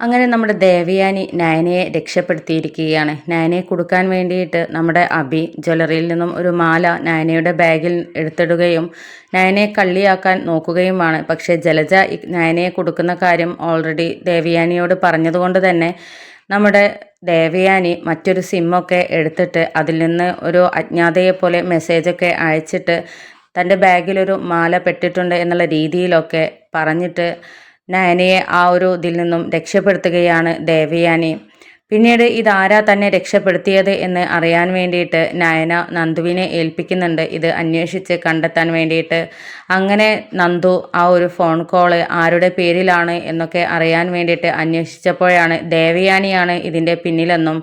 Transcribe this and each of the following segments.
അങ്ങനെ നമ്മുടെ ദേവയാനി നയനയെ രക്ഷപ്പെടുത്തിയിരിക്കുകയാണ്. നയനയെ കൊടുക്കാൻ വേണ്ടിയിട്ട് നമ്മുടെ അബി ജ്വല്ലറിയിൽ നിന്നും ഒരു മാല നയനയുടെ ബാഗിൽ എടുത്തിടുകയും നയനയെ കള്ളിയാക്കാൻ നോക്കുകയുമാണ്. പക്ഷേ ജലജ നയനയെ കൊടുക്കുന്ന കാര്യം ഓൾറെഡി ദേവയാനിയോട് പറഞ്ഞതുകൊണ്ട് തന്നെ നമ്മുടെ ദേവയാനി മറ്റൊരു സിമ്മൊക്കെ എടുത്തിട്ട് അതിൽ നിന്ന് ഒരു അജ്ഞാതയെ പോലെ മെസ്സേജൊക്കെ അയച്ചിട്ട് തന്റെ ബാഗിലൊരു മാല പെട്ടിട്ടുണ്ട് എന്നുള്ള രീതിയിലൊക്കെ പറഞ്ഞിട്ട് നയനയെ ആ ഒരു ഇതിൽ നിന്നും രക്ഷപ്പെടുത്തുകയാണ് ദേവയാനി. പിന്നീട് ഇതാരാ തന്നെ രക്ഷപ്പെടുത്തിയത് എന്ന് അറിയാൻ വേണ്ടിയിട്ട് നയന നന്ദുവിനെ ഏൽപ്പിക്കുന്നുണ്ട്. ഇത് അന്വേഷിച്ച് കണ്ടെത്താൻ വേണ്ടിയിട്ട്. അങ്ങനെ നന്ദു ആ ഒരു ഫോൺ കോൾ ആരുടെ പേരിലാണ് എന്നൊക്കെ അറിയാൻ വേണ്ടിയിട്ട് അന്വേഷിച്ചപ്പോഴാണ് ദേവയാനിയാണ് ഇതിന്റെ പിന്നിലെന്നും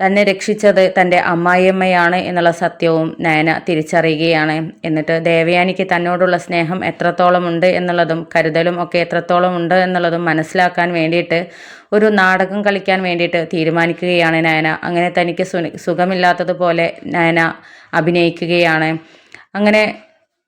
തന്നെ രക്ഷിച്ചത് തന്റെ അമ്മായിയമ്മയാണ് എന്നുള്ള സത്യവും നയന തിരിച്ചറിയുകയാണ്. എന്നിട്ട് ദേവയാനിക്ക് തന്നോടുള്ള സ്നേഹം എത്രത്തോളം ഉണ്ട് എന്നുള്ളതും കരുതലും ഒക്കെ എത്രത്തോളം ഉണ്ട് എന്നുള്ളതും മനസ്സിലാക്കാൻ വേണ്ടിയിട്ട് ഒരു നാടകം കളിക്കാൻ വേണ്ടിയിട്ട് തീരുമാനിക്കുകയാണ് നയന. അങ്ങനെ തനിക്ക് സുഖമില്ലാത്തതുപോലെ നയന അഭിനയിക്കുകയാണ്. അങ്ങനെ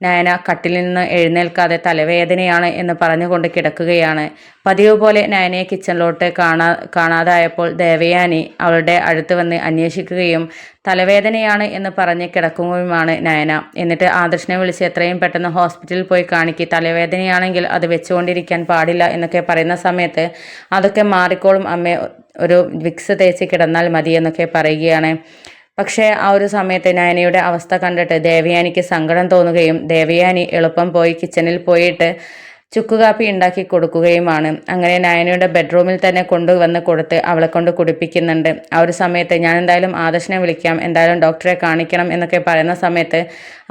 നയന കട്ടിൽ നിന്ന് എഴുന്നേൽക്കാതെ തലവേദനയാണ് എന്ന് പറഞ്ഞുകൊണ്ട് കിടക്കുകയാണ്. പതിവ് പോലെ നയനയെ കിച്ചണിലോട്ട് കാണാ കാണാതായപ്പോൾ ദേവയാനി അവളുടെ അടുത്ത് വന്ന് അന്വേഷിക്കുകയും തലവേദനയാണ് എന്ന് പറഞ്ഞ് കിടക്കുകയുമാണ് നയന. എന്നിട്ട് ആദർശനെ വിളിച്ച് എത്രയും പെട്ടെന്ന് ഹോസ്പിറ്റലിൽ പോയി കാണിക്കി. തലവേദനയാണെങ്കിൽ അത് വെച്ചുകൊണ്ടിരിക്കാൻ പാടില്ല എന്നൊക്കെ പറയുന്ന സമയത്ത് അതൊക്കെ മാറിക്കോളും അമ്മ. ഒരു വിക്സ് തേച്ച് കിടന്നാൽ മതി എന്നൊക്കെ പറയുകയാണ്. പക്ഷേ ആ ഒരു സമയത്ത് നയനയുടെ അവസ്ഥ കണ്ടിട്ട് ദേവയാനിക്ക് സങ്കടം തോന്നുകയും ദേവയാനി എളുപ്പം പോയി കിച്ചണിൽ പോയിട്ട് ചുക്കുകാപ്പി ഉണ്ടാക്കി കൊടുക്കുകയുമാണ്. അങ്ങനെ നയനയുടെ ബെഡ്റൂമിൽ തന്നെ കൊണ്ടുവന്ന് കൊടുത്ത് അവളെ കൊണ്ട് കുടിപ്പിക്കുന്നുണ്ട്. ആ ഒരു സമയത്ത് ഞാൻ എന്തായാലും ആദർശനെ വിളിക്കാം. എന്തായാലും ഡോക്ടറെ കാണിക്കണം എന്നൊക്കെ പറയുന്ന സമയത്ത്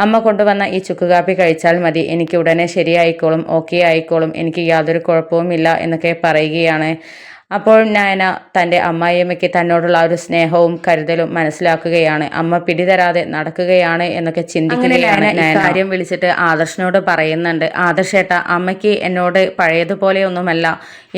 അമ്മ കൊണ്ടുവന്ന ഈ ചുക്കുകാപ്പി കഴിച്ചാൽ മതി. എനിക്ക് ഉടനെ ശരിയായിക്കോളും. ഓക്കെ ആയിക്കോളും. എനിക്ക് യാതൊരു കുഴപ്പവുമില്ല എന്നൊക്കെ പറയുകയാണ്. അപ്പോൾ നയന തന്റെ അമ്മായിയമ്മയ്ക്ക് തന്നോടുള്ള ആ ഒരു സ്നേഹവും കരുതലും മനസ്സിലാക്കുകയാണ്. അമ്മ പിടിതരാതെ നടക്കുകയാണ് എന്നൊക്കെ ചിന്തിക്കുകയാണ് കാര്യം വിളിച്ചിട്ട് ആദർശനോട് പറയുന്നുണ്ട്. ആദർശേട്ട അമ്മയ്ക്ക് എന്നോട് പഴയതുപോലെ ഒന്നുമല്ല.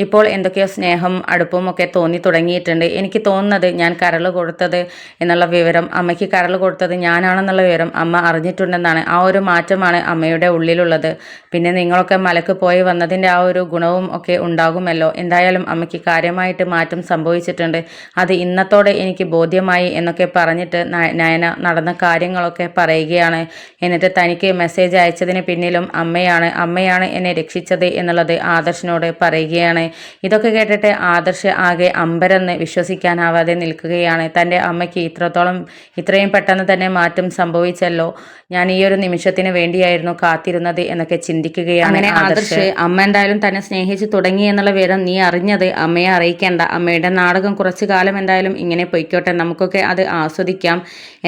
ഇപ്പോൾ എന്തൊക്കെയോ സ്നേഹം അടുപ്പവും ഒക്കെ തോന്നി തുടങ്ങിയിട്ടുണ്ട്. എനിക്ക് തോന്നുന്നത് ഞാൻ കരൾ കൊടുത്തത് എന്നുള്ള വിവരം അമ്മയ്ക്ക് കരൾ കൊടുത്തത് ഞാനാണെന്നുള്ള വിവരം അമ്മ അറിഞ്ഞിട്ടുണ്ടെന്നാണ്. ആ ഒരു മാറ്റമാണ് അമ്മയുടെ ഉള്ളിലുള്ളത്. പിന്നെ നിങ്ങളൊക്കെ മലക്ക് പോയി വന്നതിന്റെ ആ ഒരു ഗുണവും ഒക്കെ ഉണ്ടാകുമല്ലോ. എന്തായാലും അമ്മയ്ക്ക് കാര്യമായിട്ട് മാറ്റം സംഭവിച്ചിട്ടുണ്ട്. അത് ഇന്നത്തോടെ എനിക്ക് ബോധ്യമായി എന്നൊക്കെ പറഞ്ഞിട്ട് നയന നടന്ന കാര്യങ്ങളൊക്കെ പറയുകയാണ്. എന്നിട്ട് തനിക്ക് മെസ്സേജ് അയച്ചതിന് പിന്നിലും അമ്മയാണ് അമ്മയാണ് എന്നെ രക്ഷിച്ചത് എന്നുള്ളത് ആദർശിനോട് പറയുകയാണ്. ഇതൊക്കെ കേട്ടിട്ട് ആദർശ് ആകെ അമ്പരന്ന് വിശ്വസിക്കാനാവാതെ നിൽക്കുകയാണ്. തന്റെ അമ്മയ്ക്ക് ഇത്രത്തോളം ഇത്രയും പെട്ടെന്ന് തന്നെ മാറ്റം സംഭവിച്ചല്ലോ. ഞാൻ ഈ ഒരു നിമിഷത്തിന് വേണ്ടിയായിരുന്നു കാത്തിരുന്നത് എന്നൊക്കെ ചിന്തിക്കുകയാണ് അങ്ങനെ ആദർശ്. അമ്മ എന്തായാലും തന്നെ സ്നേഹിച്ചു തുടങ്ങി എന്നുള്ള വിവരം നീ അറിഞ്ഞത് അമ്മയെ അറിയിക്കേണ്ട. അമ്മയുടെ നാടകം കുറച്ച് കാലം എന്തായാലും ഇങ്ങനെ പൊയ്ക്കോട്ടെ. നമുക്കൊക്കെ അത് ആസ്വദിക്കാം.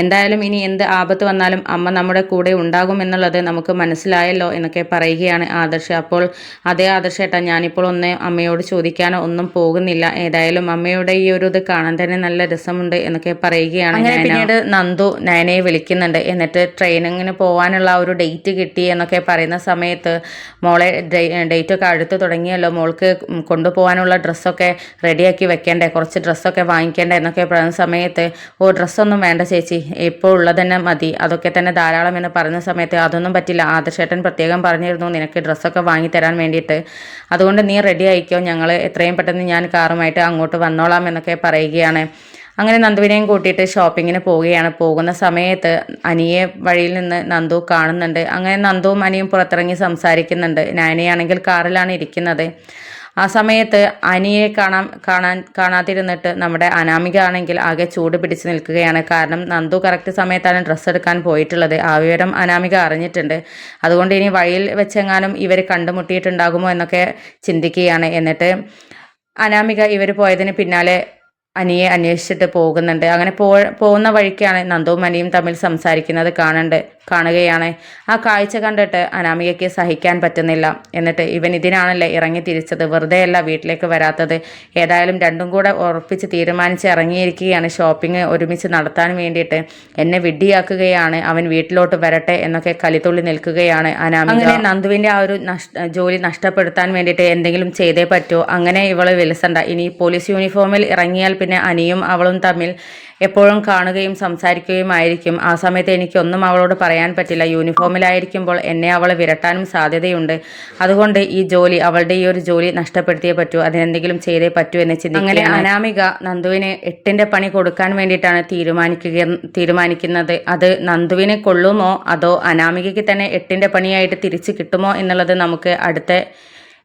എന്തായാലും ഇനി എന്ത് ആപത്ത് വന്നാലും അമ്മ നമ്മുടെ കൂടെ ഉണ്ടാകും എന്നുള്ളത് നമുക്ക് മനസ്സിലായല്ലോ എന്നൊക്കെ പറയുകയാണ് ആദർശ്. അപ്പോൾ അതേ ആദർശേട്ടാ ഞാനിപ്പോൾ ഒന്ന് അമ്മയോട് ചോദിക്കാനോ ഒന്നും പോകുന്നില്ല. ഏതായാലും അമ്മയുടെ ഈ ഒരു ഇത് കാണാൻ തന്നെ നല്ല രസമുണ്ട് എന്നൊക്കെ പറയുകയാണ് പിന്നീട് നന്ദു നയനയെ വിളിക്കുന്നുണ്ട്. എന്നിട്ട് ട്രെയിനിങ്ങിന് പോകാനുള്ള ഒരു ഡേറ്റ് കിട്ടി എന്നൊക്കെ പറയുന്ന സമയത്ത് മോളെ ഡേറ്റ് ഒക്കെ അടുത്ത് തുടങ്ങിയല്ലോ. മോൾക്ക് കൊണ്ടുപോകാനുള്ള ഡ്രസ്സൊക്കെ റെഡിയാക്കി വെക്കേണ്ടേ? കുറച്ച് ഡ്രസ്സൊക്കെ വാങ്ങിക്കേണ്ടേ എന്നൊക്കെ പറയുന്ന സമയത്ത് ഓ ഡ്രസ്സൊന്നും വേണ്ട ചേച്ചി. ഇപ്പോൾ ഉള്ളത് തന്നെ മതി. അതൊക്കെ തന്നെ ധാരാളം എന്ന് പറയുന്ന സമയത്ത് അതൊന്നും പറ്റില്ല. ആദർശേട്ടൻ പ്രത്യേകം പറഞ്ഞിരുന്നു നിനക്ക് ഡ്രസ്സൊക്കെ വാങ്ങി തരാൻ വേണ്ടിയിട്ട്. അതുകൊണ്ട് നീ റെഡി ആയിക്കോ. ഞങ്ങൾ എത്രയും പെട്ടെന്ന് ഞാൻ കാറുമായിട്ട് അങ്ങോട്ട് വന്നോളാം എന്നൊക്കെ പറയുകയാണ്. അങ്ങനെ നന്ദുവിനെയും കൂട്ടിയിട്ട് ഷോപ്പിങ്ങിന് പോവുകയാണ്. പോകുന്ന സമയത്ത് അനിയെ വഴിയിൽ നിന്ന് നന്ദു കാണുന്നുണ്ട്. അങ്ങനെ നന്ദുവും അനിയും പുറത്തിറങ്ങി സംസാരിക്കുന്നുണ്ട്. നാനിയാണെങ്കിൽ കാറിലാണ് ഇരിക്കുന്നത്. ആ സമയത്ത് അനിയെ കാണാൻ കാണാൻ കാണാതിരുന്നിട്ട് നമ്മുടെ അനാമിക ആണെങ്കിൽ ആകെ ചൂട് പിടിച്ച് നിൽക്കുകയാണ്. കാരണം നന്ദു കറക്റ്റ് സമയത്താണ് ഡ്രസ്സ് എടുക്കാൻ പോയിട്ടുള്ളത്. ആ വിവരം അനാമിക അറിഞ്ഞിട്ടുണ്ട്. അതുകൊണ്ട് ഇനി വഴിയിൽ വെച്ചെങ്ങാനും ഇവർ കണ്ടുമുട്ടിയിട്ടുണ്ടാകുമോ എന്നൊക്കെ ചിന്തിക്കുകയാണ്. എന്നിട്ട് അനാമിക ഇവർ പോയതിന് പിന്നാലെ അനിയെ അന്വേഷിച്ചിട്ട് പോകുന്നുണ്ട്. അങ്ങനെ പോ പോകുന്ന വഴിക്കാണ് നന്ദവും അനിയും തമ്മിൽ സംസാരിക്കുന്നത് കാണണ്ട് കാണുകയാണ്. ആ കാഴ്ച കണ്ടിട്ട് അനാമികയ്ക്ക് സഹിക്കാൻ പറ്റുന്നില്ല. എന്നിട്ട് ഇവൻ ഇതിനാണല്ലേ ഇറങ്ങി തിരിച്ചത്? വെറുതെയല്ല വീട്ടിലേക്ക് വരാത്തത്. ഏതായാലും രണ്ടും കൂടെ ഉറപ്പിച്ച് തീരുമാനിച്ച് ഇറങ്ങിയിരിക്കുകയാണ് ഷോപ്പിംഗ് ഒരുമിച്ച് നടത്താൻ വേണ്ടിയിട്ട്. എന്നെ വിഡ്ഢിയാക്കുകയാണ്. അവൻ വീട്ടിലോട്ട് വരട്ടെ എന്നൊക്കെ കലിത്തുള്ളി നിൽക്കുകയാണ് അനാമിക. അങ്ങനെ നന്ദുവിന്റെ ആ ഒരു നഷ്ട ജോലി നഷ്ടപ്പെടുത്താൻ വേണ്ടിയിട്ട് എന്തെങ്കിലും ചെയ്തേ പറ്റൂ. അങ്ങനെ ഇവൾ വിലസണ്ട. ഇനി പോലീസ് യൂണിഫോമിൽ ഇറങ്ങിയാൽ പിന്നെ അനിയും അവളും തമ്മിൽ എപ്പോഴും കാണുകയും സംസാരിക്കുകയും ആയിരിക്കും ആ സമയത്ത് എനിക്കൊന്നും അവളോട് പറയാൻ പറ്റില്ല. യൂണിഫോമിലായിരിക്കുമ്പോൾ എന്നെ അവൾ വിരട്ടാനും സാധ്യതയുണ്ട്. അതുകൊണ്ട് ഈ ജോലി അവളുടെ ഈ ഒരു ജോലി നഷ്ടപ്പെടുത്തിയേ പറ്റൂ. അതിനെന്തെങ്കിലും ചെയ്തേ പറ്റൂ എന്ന് ചിന്തിക്കും അങ്ങനെ അനാമിക നന്ദുവിന് എട്ടിന്റെ പണി കൊടുക്കാൻ വേണ്ടിയിട്ടാണ് തീരുമാനിക്കുക തീരുമാനിക്കുന്നത്. അത് നന്ദുവിനെ കൊള്ളുമോ? അതോ അനാമികയ്ക്ക് തന്നെ എട്ടിന്റെ പണിയായിട്ട് തിരിച്ചു കിട്ടുമോ എന്നുള്ളത് നമുക്ക് അടുത്ത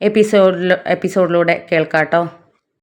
എപ്പിസോഡിൽ എപ്പിസോഡിലൂടെ കേൾക്കാട്ടോ